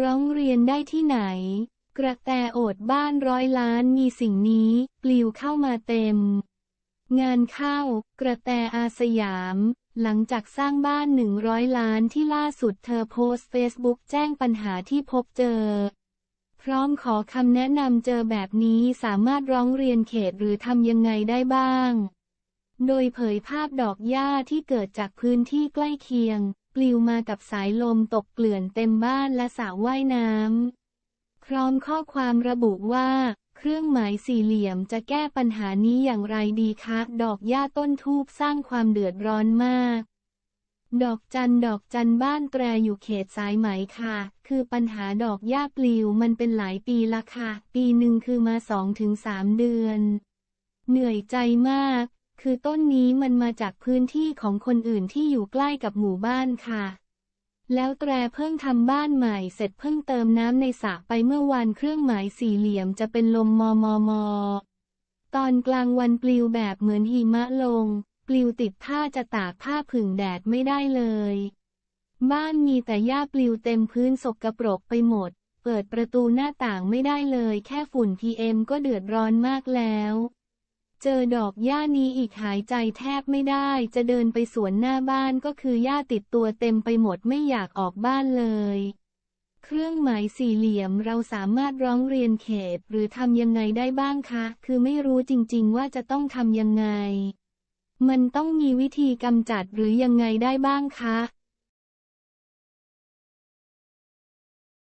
ร้องเรียนได้ที่ไหน กระแตโอดบ้านร้อยล้านมีสิ่งนี้ ปลิวเข้ามาเต็ม งานเข้า กระแตอาสยาม หลังจากสร้างบ้าน100ล้านที่ล่าสุดเธอโพสต์เฟซบุ๊กแจ้งปัญหาที่พบเจอ พร้อมขอคำแนะนำเจอแบบนี้สามารถร้องเรียนเขตหรือทำยังไงได้บ้าง โดยเผยภาพดอกหญ้าที่เกิดจากพื้นที่ใกล้เคียง ปลิวมากับสายลมตกเกลื่อนเต็มบ้านและสระว่ายน้ำพร้อมข้อความระบุว่า เครื่องหมายสี่เหลี่ยมจะแก้ปัญหานี้อย่างไรดีคะ ดอกหญ้าต้นทูบสร้างความเดือดร้อนมาก ดอกจันดอกจันบ้านแตรอยู่เขตสายไหมค่ะ คือปัญหาดอกหญ้าปลิวมันเป็นหลายปีละค่ะ ปีหนึ่งคือมาสองถึงสามเดือน เหนื่อยใจมาก คือต้นนี้มันมาจากพื้นที่ของคนอื่นที่อยู่ใกล้กับหมู่บ้านค่ะ แล้วแตรเพิ่งทำบ้านใหม่เสร็จเพิ่งเติมน้ำในสระไปเมื่อวานเครื่องหมายสี่เหลี่ยมจะเป็นลมมอมอมอตอนกลางวันปลิวแบบเหมือนหิมะลง ปลิวติดผ้าจะตากผ้าผึ่งแดดไม่ได้เลย บ้านมีแต่หญ้าปลิวเต็มพื้นสกปรกไปหมด เปิดประตูหน้าต่างไม่ได้เลย แค่ฝุ่น PM ก็เดือดร้อนมากแล้ว เจอดอกหญ้านี้อีกหายใจแทบไม่ได้ จะเดินไปสวนหน้าบ้านก็คือหญ้าติดตัวเต็มไปหมดไม่อยากออกบ้านเลย เครื่องหมายสี่เหลี่ยมเราสามารถร้องเรียนเขตหรือทำยังไงได้บ้างคะ คือไม่รู้จริงๆว่าจะต้องทำยังไง มันต้องมีวิธีกำจัดหรือยังไงได้บ้างคะ